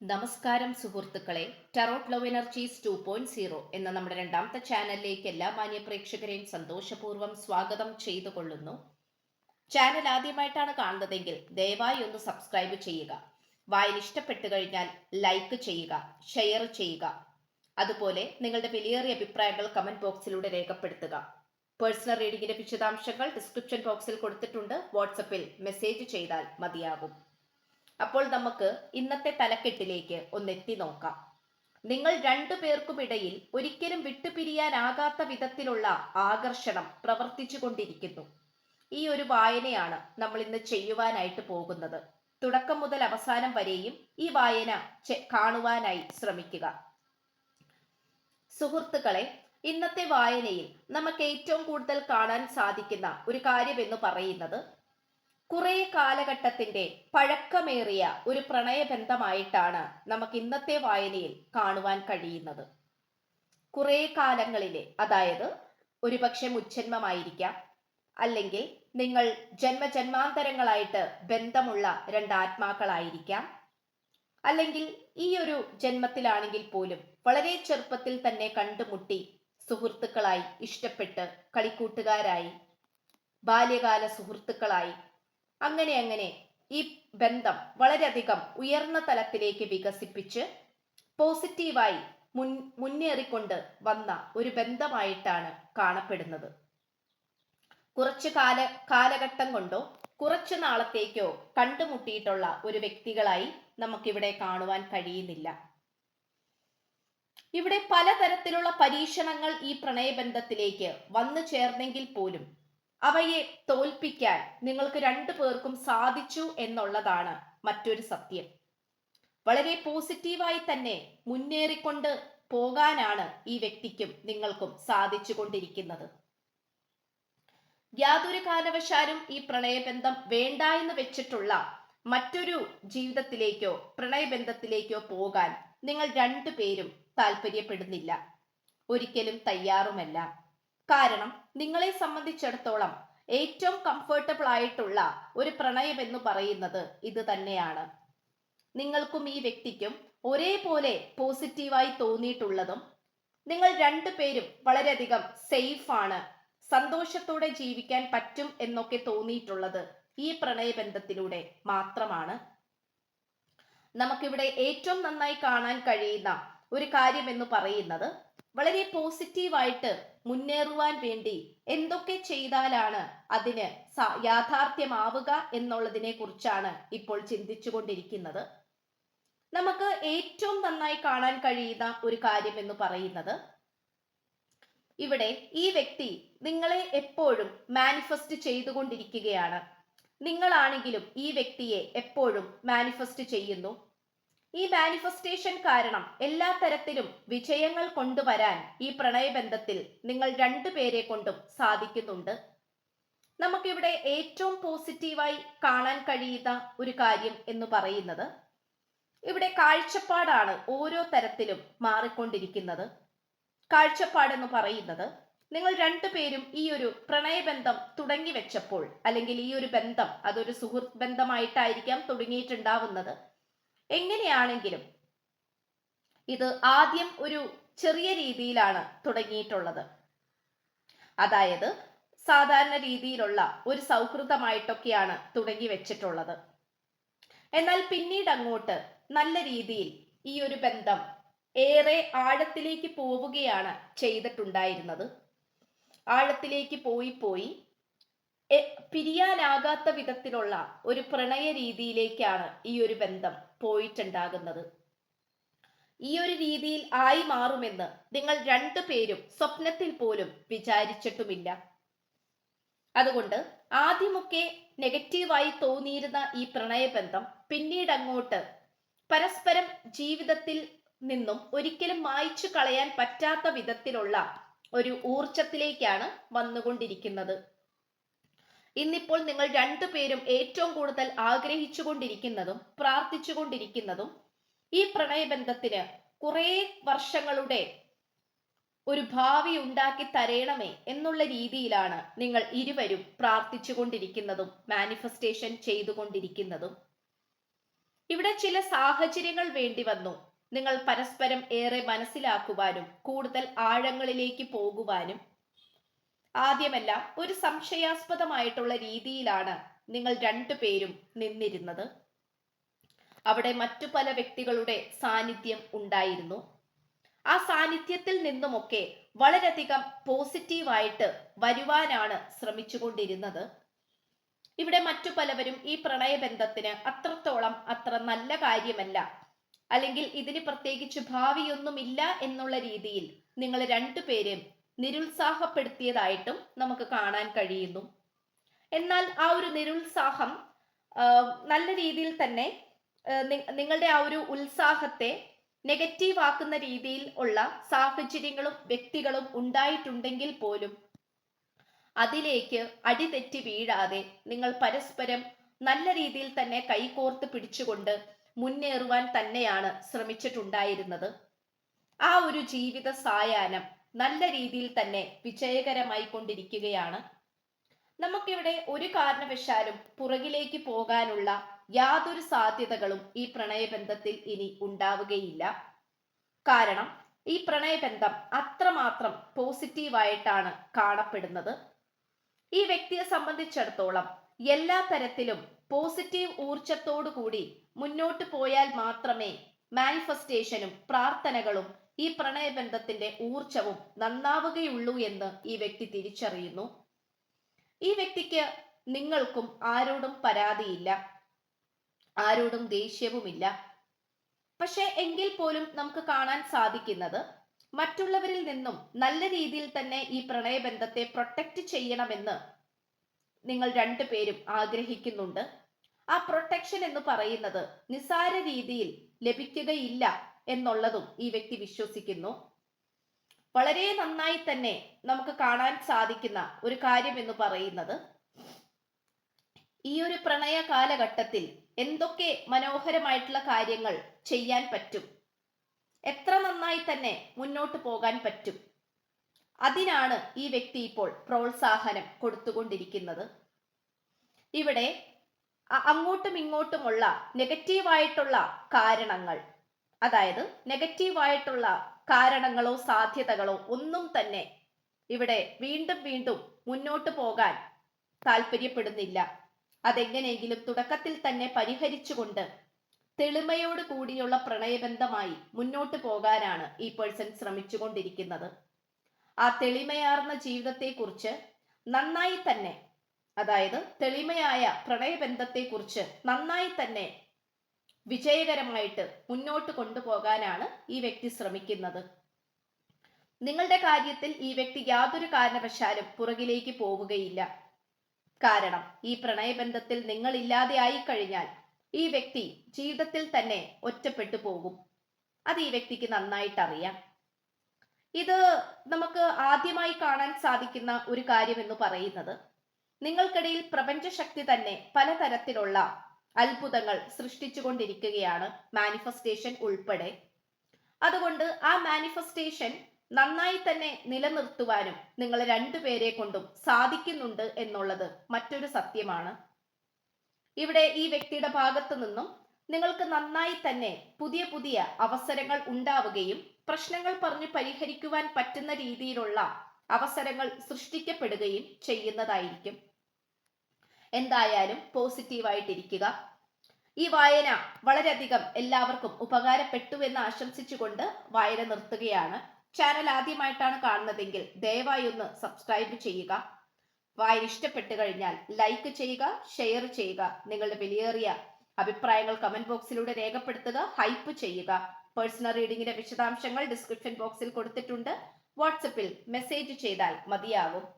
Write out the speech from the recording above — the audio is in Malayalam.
നമസ്കാരം സുഹൃത്തുക്കളെ tarot love energies two point zero എന്ന നമ്മുടെ രണ്ടാമത്തെ ചാനലിലേക്ക് എല്ലാ മാന്യ പ്രേക്ഷകരെയും സന്തോഷപൂർവം സ്വാഗതം ചെയ്തു കൊള്ളുന്നു ചാനൽ ആദ്യമായിട്ടാണ് കാണുന്നതെങ്കിൽ ദയവായി ഒന്ന് സബ്സ്ക്രൈബ് ചെയ്യുക. വായന ഇഷ്ടപ്പെട്ടു കഴിഞ്ഞാൽ ലൈക്ക് ചെയ്യുക ഷെയർ ചെയ്യുക. അതുപോലെ നിങ്ങളുടെ വിലയേറിയ അഭിപ്രായങ്ങൾ കമന്റ് ബോക്സിലൂടെ രേഖപ്പെടുത്തുക. പേഴ്സണൽ റീഡിംഗിന്റെ വിശദാംശങ്ങൾ ഡിസ്ക്രിപ്ഷൻ ബോക്സിൽ കൊടുത്തിട്ടുണ്ട്. വാട്സപ്പിൽ മെസ്സേജ് ചെയ്താൽ മതിയാകും. അപ്പോൾ നമുക്ക് ഇന്നത്തെ തലക്കെട്ടിലേക്ക് ഒന്ന് എത്തി നോക്കാം. നിങ്ങൾ രണ്ടു പേർക്കുമിടയിൽ ഒരിക്കലും വിട്ടുപിരിയാനാകാത്ത വിധത്തിലുള്ള ആകർഷണം പ്രവർത്തിച്ചു കൊണ്ടിരിക്കുന്നു. ഈ ഒരു വായനയാണ് നമ്മൾ ഇന്ന് ചെയ്യുവാനായിട്ട് പോകുന്നത്. തുടക്കം മുതൽ അവസാനം വരെയും ഈ വായന കാണുവാനായി ശ്രമിക്കുക. സുഹൃത്തുക്കളെ ഇന്നത്തെ വായനയിൽ നമുക്ക് ഏറ്റവും കൂടുതൽ കാണാൻ സാധിക്കുന്ന ഒരു കാര്യം എന്ന് പറയുന്നത് കുറെ കാലഘട്ടത്തിന്റെ പഴക്കമേറിയ ഒരു പ്രണയബന്ധമായിട്ടാണ് നമുക്ക് ഇന്നത്തെ വായനയിൽ കാണുവാൻ കഴിയുന്നത്. കുറെ കാലങ്ങളിലെ അതായത് ഒരുപക്ഷെ മുച്ഛന്മമായിരിക്കാം അല്ലെങ്കിൽ നിങ്ങൾ ജന്മജന്മാന്തരങ്ങളായിട്ട് ബന്ധമുള്ള രണ്ട് ആത്മാക്കളായിരിക്കാം അല്ലെങ്കിൽ ഈ ഒരു ജന്മത്തിലാണെങ്കിൽ പോലും വളരെ ചെറുപ്പത്തിൽ തന്നെ കണ്ടുമുട്ടി സുഹൃത്തുക്കളായി ഇഷ്ടപ്പെട്ട് കളിക്കൂട്ടുകാരായി ബാല്യകാല സുഹൃത്തുക്കളായി അങ്ങനെ അങ്ങനെ ഈ ബന്ധം വളരെയധികം ഉയർന്ന തലത്തിലേക്ക് വികസിപ്പിച്ച് പോസിറ്റീവായി മുൻ മുന്നേറിക്കൊണ്ട് വന്ന ഒരു ബന്ധമായിട്ടാണ് കാണപ്പെടുന്നത്. കുറച്ച് കാല കാലഘട്ടം കൊണ്ടോ കുറച്ചു നാളത്തേക്കോ കണ്ടുമുട്ടിയിട്ടുള്ള ഒരു വ്യക്തികളായി നമുക്കിവിടെ കാണുവാൻ കഴിയുന്നില്ല. ഇവിടെ പലതരത്തിലുള്ള പരീക്ഷണങ്ങൾ ഈ പ്രണയബന്ധത്തിലേക്ക് വന്നു ചേർന്നെങ്കിൽ പോലും അവയെ തോൽപ്പിക്കാൻ നിങ്ങൾക്ക് രണ്ടു പേർക്കും സാധിച്ചു എന്നുള്ളതാണ് മറ്റൊരു സത്യം. വളരെ പോസിറ്റീവായി തന്നെ മുന്നേറിക്കൊണ്ട് പോകാനാണ് ഈ വ്യക്തിക്കും നിങ്ങൾക്കും സാധിച്ചു കൊണ്ടിരിക്കുന്നത് യാതൊരു കാലവശാലും ഈ പ്രണയബന്ധം വേണ്ട എന്ന് വെച്ചിട്ടുള്ള മറ്റൊരു ജീവിതത്തിലേക്കോ പ്രണയബന്ധത്തിലേക്കോ പോകാൻ നിങ്ങൾ രണ്ടുപേരും താല്പര്യപ്പെടുന്നില്ല ഒരിക്കലും തയ്യാറുമല്ല. കാരണം നിങ്ങളെ സംബന്ധിച്ചിടത്തോളം ഏറ്റവും കംഫർട്ടബിൾ ആയിട്ടുള്ള ഒരു പ്രണയം എന്ന് പറയുന്നത് ഇത് തന്നെയാണ്. നിങ്ങൾക്കും ഈ വ്യക്തിക്കും ഒരേപോലെ പോസിറ്റീവായി തോന്നിയിട്ടുള്ളതും നിങ്ങൾ രണ്ടുപേരും വളരെയധികം സേഫ് ആണ് സന്തോഷത്തോടെ ജീവിക്കാൻ പറ്റും എന്നൊക്കെ തോന്നിയിട്ടുള്ളത് ഈ പ്രണയബന്ധത്തിലൂടെ മാത്രമാണ്. നമുക്കിവിടെ ഏറ്റവും നന്നായി കാണാൻ കഴിയുന്ന ഒരു കാര്യം എന്ന് പറയുന്നത് വളരെ പോസിറ്റീവായിട്ട് മുന്നേറുവാൻ വേണ്ടി എന്തൊക്കെ ചെയ്താലാണ് അതിന് യാഥാർത്ഥ്യമാവുക എന്നുള്ളതിനെ കുറിച്ചാണ് ഇപ്പോൾ ചിന്തിച്ചുകൊണ്ടിരിക്കുന്നത്. നമുക്ക് ഏറ്റവും നന്നായി കാണാൻ കഴിയുന്ന ഒരു കാര്യം എന്ന് പറയുന്നത് ഇവിടെ ഈ വ്യക്തി നിങ്ങളെ എപ്പോഴും മാനിഫെസ്റ്റ് ചെയ്തുകൊണ്ടിരിക്കുകയാണ്. നിങ്ങളാണെങ്കിലും ഈ വ്യക്തിയെ എപ്പോഴും മാനിഫെസ്റ്റ് ചെയ്യുന്നു. ഈ മാനിഫെസ്റ്റേഷൻ കാരണം എല്ലാ തരത്തിലും വിജയങ്ങൾ കൊണ്ടുവരാൻ ഈ പ്രണയബന്ധത്തിൽ നിങ്ങൾ രണ്ടുപേരെ കൊണ്ടും സാധിക്കുന്നുണ്ട്. നമുക്കിവിടെ ഏറ്റവും പോസിറ്റീവായി കാണാൻ കഴിയുന്ന ഒരു കാര്യം എന്ന് പറയുന്നത് ഇവിടെ കാഴ്ചപ്പാടാണ് ഓരോ തരത്തിലും മാറിക്കൊണ്ടിരിക്കുന്നത്. കാഴ്ചപ്പാടെന്ന് പറയുന്നത് നിങ്ങൾ രണ്ടുപേരും ഈ ഒരു പ്രണയബന്ധം തുടങ്ങി വെച്ചപ്പോൾ അല്ലെങ്കിൽ ഈ ഒരു ബന്ധം അതൊരു സുഹൃത്ത് ബന്ധമായിട്ടായിരിക്കാം തുടങ്ങിയിട്ടുണ്ടാവുന്നത്. എങ്ങനെയാണെങ്കിലും ഇത് ആദ്യം ഒരു ചെറിയ രീതിയിലാണ് തുടങ്ങിയിട്ടുള്ളത്. അതായത് സാധാരണ രീതിയിലുള്ള ഒരു സൗഹൃദമായിട്ടൊക്കെയാണ് തുടങ്ങി വെച്ചിട്ടുള്ളത്. എന്നാൽ പിന്നീട് അങ്ങോട്ട് നല്ല രീതിയിൽ ഈ ഒരു ബന്ധം ഏറെ ആഴത്തിലേക്ക് പോവുകയാണ് ചെയ്തിട്ടുണ്ടായിരുന്നത്. ആഴത്തിലേക്ക് പോയി പോയി പിരിയാനാകാത്ത വിധത്തിലുള്ള ഒരു പ്രണയ രീതിയിലേക്കാണ് ഈ ഒരു ബന്ധം പോയിട്ടുണ്ടാകുന്നത്. ഈ ഒരു രീതിയിൽ ആയി മാറുമെന്ന് നിങ്ങൾ രണ്ടു പേരും സ്വപ്നത്തിൽ പോലും വിചാരിച്ചിട്ടുമില്ല. അതുകൊണ്ട് ആദ്യമൊക്കെ നെഗറ്റീവായി തോന്നിയിരുന്ന ഈ പ്രണയബന്ധം പിന്നീട് അങ്ങോട്ട് പരസ്പരം ജീവിതത്തിൽ നിന്നും ഒരിക്കലും മായ്ച്ചു കളയാൻ പറ്റാത്ത വിധത്തിലുള്ള ഒരു ഊർജത്തിലേക്കാണ് വന്നുകൊണ്ടിരിക്കുന്നത്. ഇന്നിപ്പോൾ നിങ്ങൾ രണ്ടുപേരും ഏറ്റവും കൂടുതൽ ആഗ്രഹിച്ചുകൊണ്ടിരിക്കുന്നതും പ്രാർത്ഥിച്ചുകൊണ്ടിരിക്കുന്നതും ഈ പ്രണയബന്ധത്തിന് കുറെ വർഷങ്ങളുടെ ഒരു ഭാവി ഉണ്ടാക്കി തരയണമേ എന്നുള്ള രീതിയിലാണ് നിങ്ങൾ ഇരുവരും പ്രാർത്ഥിച്ചുകൊണ്ടിരിക്കുന്നതും മാനിഫെസ്റ്റേഷൻ ചെയ്തുകൊണ്ടിരിക്കുന്നതും. ഇവിടെ ചില സാഹചര്യങ്ങൾ വേണ്ടി വന്നു. നിങ്ങൾ പരസ്പരം ഏറെ മനസ്സിലാക്കുവാനും കൂടുതൽ ആഴങ്ങളിലേക്ക് പോകുവാനും ആദ്യമെല്ലാം ഒരു സംശയാസ്പദമായിട്ടുള്ള രീതിയിലാണ് നിങ്ങൾ രണ്ടുപേരും നിന്നിരുന്നത്. അവിടെ മറ്റു പല വ്യക്തികളുടെ സാന്നിധ്യം ഉണ്ടായിരുന്നു. ആ സാന്നിധ്യത്തിൽ നിന്നുമൊക്കെ വളരെയധികം പോസിറ്റീവായിട്ട് വരുവാനാണ് ശ്രമിച്ചുകൊണ്ടിരുന്നത്. ഇവിടെ മറ്റു പലവരും ഈ പ്രണയബന്ധത്തിന് അത്രത്തോളം അത്ര നല്ല കാര്യമല്ല. അല്ലെങ്കിൽ ഇതിന് പ്രത്യേകിച്ച് ഭാവിയൊന്നുമില്ല എന്നുള്ള രീതിയിൽ നിങ്ങൾ രണ്ടുപേരും നിരുത്സാഹപ്പെടുത്തിയതായിട്ടും നമുക്ക് കാണാൻ കഴിയുന്നു. എന്നാൽ ആ ഒരു നിരുത്സാഹം നല്ല രീതിയിൽ തന്നെ നിങ്ങളുടെ ആ ഒരു ഉത്സാഹത്തെ നെഗറ്റീവ് ആക്കുന്ന രീതിയിൽ ഉള്ള സാഹചര്യങ്ങളും വ്യക്തികളും ഉണ്ടായിട്ടുണ്ടെങ്കിൽ പോലും അതിലേക്ക് അടിതെറ്റി വീഴാതെ നിങ്ങൾ പരസ്പരം നല്ല രീതിയിൽ തന്നെ കൈകോർത്ത് പിടിച്ചുകൊണ്ട് മുന്നേറുവാൻ തന്നെയാണ് ശ്രമിച്ചിട്ടുണ്ടായിരുന്നത്. ആ ഒരു ജീവിത സായാഹ്നം നല്ല രീതിയിൽ തന്നെ വിജയകരമായി കൊണ്ടിരിക്കുകയാണ്. നമുക്കിവിടെ ഒരു കാരണവശാലും പുറകിലേക്ക് പോകാനുള്ള യാതൊരു സാധ്യതകളും ഈ പ്രണയബന്ധത്തിൽ ഇനി ഉണ്ടാവുകയില്ല. കാരണം ഈ പ്രണയബന്ധം അത്രമാത്രം പോസിറ്റീവായിട്ടാണ് കാണപ്പെടുന്നത്. ഈ വ്യക്തിയെ സംബന്ധിച്ചിടത്തോളം എല്ലാ തരത്തിലും പോസിറ്റീവ് ഊർജത്തോടു കൂടി മുന്നോട്ട് പോയാൽ മാത്രമേ മാനിഫെസ്റ്റേഷനും പ്രാർത്ഥനകളും ഈ പ്രണയബന്ധത്തിന്റെ ഊർജവും നന്നാവുകയുള്ളൂ എന്ന് ഈ വ്യക്തി തിരിച്ചറിയുന്നു. ഈ വ്യക്തിക്ക് നിങ്ങൾക്കും ആരോടും പരാതിയില്ല. ആരോടും ദേഷ്യവുമില്ല. പക്ഷെ എങ്കിൽ പോലും നമുക്ക് കാണാൻ സാധിക്കുന്നത് മറ്റുള്ളവരിൽ നിന്നും നല്ല രീതിയിൽ തന്നെ ഈ പ്രണയബന്ധത്തെ പ്രൊട്ടക്റ്റ് ചെയ്യണമെന്ന് നിങ്ങൾ രണ്ടുപേരും ആഗ്രഹിക്കുന്നുണ്ട്. ആ പ്രൊട്ടക്ഷൻ എന്ന് പറയുന്നത് നിസാര രീതിയിൽ ലഭിക്കുകയില്ല എന്നുള്ളതും ഈ വ്യക്തി വിശ്വസിക്കുന്നു. വളരെ നന്നായി തന്നെ നമുക്ക് കാണാൻ സാധിക്കുന്ന ഒരു കാര്യം എന്ന് പറയുന്നത് ഈ ഒരു പ്രണയ കാലഘട്ടത്തിൽ എന്തൊക്കെ മനോഹരമായിട്ടുള്ള കാര്യങ്ങൾ ചെയ്യാൻ പറ്റും? എത്ര നന്നായി തന്നെ മുന്നോട്ട് പോകാൻ പറ്റും? അതിനാണ് ഈ വ്യക്തി ഇപ്പോൾ പ്രോത്സാഹനം കൊടുത്തുകൊണ്ടിരിക്കുന്നത്. ഇവിടെ അങ്ങോട്ടും ഇങ്ങോട്ടുമുള്ള നെഗറ്റീവായിട്ടുള്ള കാരണങ്ങൾ. അതായത് നെഗറ്റീവായിട്ടുള്ള കാരണങ്ങളോ സാധ്യതകളോ ഒന്നും തന്നെ ഇവിടെ വീണ്ടും വീണ്ടും മുന്നോട്ട് പോകാൻ താല്പര്യപ്പെടുന്നില്ല. അതെങ്ങനെയെങ്കിലും തുടക്കത്തിൽ തന്നെ പരിഹരിച്ചുകൊണ്ട് തെളിമയോട് കൂടിയുള്ള പ്രണയബന്ധമായി മുന്നോട്ട് പോകാനാണ് ഈ പേഴ്സൺ ശ്രമിച്ചുകൊണ്ടിരിക്കുന്നത്. ആ തെളിമയാർന്ന ജീവിതത്തെക്കുറിച്ച് നന്നായി തന്നെ അതായത് തെളിമയായ പ്രണയബന്ധത്തെ കുറിച്ച് നന്നായി തന്നെ വിജയകരമായിട്ട് മുന്നോട്ട് കൊണ്ടുപോകാനാണ് ഈ വ്യക്തി ശ്രമിക്കുന്നത്. നിങ്ങളുടെ കാര്യത്തിൽ ഈ വ്യക്തി യാതൊരു കാരണവശാലും പുറകിലേക്ക് പോവുകയില്ല. കാരണം ഈ പ്രണയബന്ധത്തിൽ നിങ്ങൾ ഇല്ലാതെ ആയി കഴിഞ്ഞാൽ ഈ വ്യക്തി ജീവിതത്തിൽ തന്നെ ഒറ്റപ്പെട്ടു പോകും. അത് ഈ വ്യക്തിക്ക് നന്നായിട്ട് അറിയാം. ഇത് നമുക്ക് ആദ്യമായി കാണാൻ സാധിക്കുന്ന ഒരു കാര്യം എന്ന് പറയുന്നത് നിങ്ങൾക്കിടയിൽ പ്രപഞ്ചശക്തി തന്നെ പലതരത്തിലുള്ള അത്ഭുതങ്ങൾ സൃഷ്ടിച്ചുകൊണ്ടിരിക്കുകയാണ് മാനിഫെസ്റ്റേഷൻ ഉൾപ്പെടെ. അതുകൊണ്ട് ആ മാനിഫെസ്റ്റേഷൻ നന്നായി തന്നെ നിലനിർത്തുവാനും നിങ്ങൾ രണ്ടുപേരെ കൊണ്ടും സാധിക്കുന്നുണ്ട് എന്നുള്ളത് മറ്റൊരു സത്യമാണ്. ഇവിടെ ഈ വ്യക്തിയുടെ ഭാഗത്തു നിന്നും നിങ്ങൾക്ക് നന്നായി തന്നെ പുതിയ പുതിയ അവസരങ്ങൾ ഉണ്ടാവുകയും പ്രശ്നങ്ങൾ പറഞ്ഞ് പരിഹരിക്കുവാൻ പറ്റുന്ന രീതിയിലുള്ള അവസരങ്ങൾ സൃഷ്ടിക്കപ്പെടുകയും ചെയ്യുന്നതായിരിക്കും. എന്തായാലും പോസിറ്റീവായിട്ടിരിക്കുക. ഈ വായന വളരെയധികം എല്ലാവർക്കും ഉപകാരപ്പെട്ടു എന്ന് ആശംസിച്ചുകൊണ്ട് വായന നിർത്തുകയാണ്. ചാനൽ ആദ്യമായിട്ടാണ് കാണുന്നതെങ്കിൽ ദയവായി ഒന്ന് സബ്സ്ക്രൈബ് ചെയ്യുക. വായന ഇഷ്ടപ്പെട്ടു കഴിഞ്ഞാൽ ലൈക്ക് ചെയ്യുക ഷെയർ ചെയ്യുക നിങ്ങളുടെ വിലയേറിയ അഭിപ്രായങ്ങൾ കമന്റ് ബോക്സിലൂടെ രേഖപ്പെടുത്തുക ഹൈപ്പ് ചെയ്യുക. പേഴ്സണൽ റീഡിങ്ങിന്റെ വിശദാംശങ്ങൾ ഡിസ്ക്രിപ്ഷൻ ബോക്സിൽ കൊടുത്തിട്ടുണ്ട്. വാട്സപ്പിൽ മെസ്സേജ് ചെയ്താൽ മതിയാകും.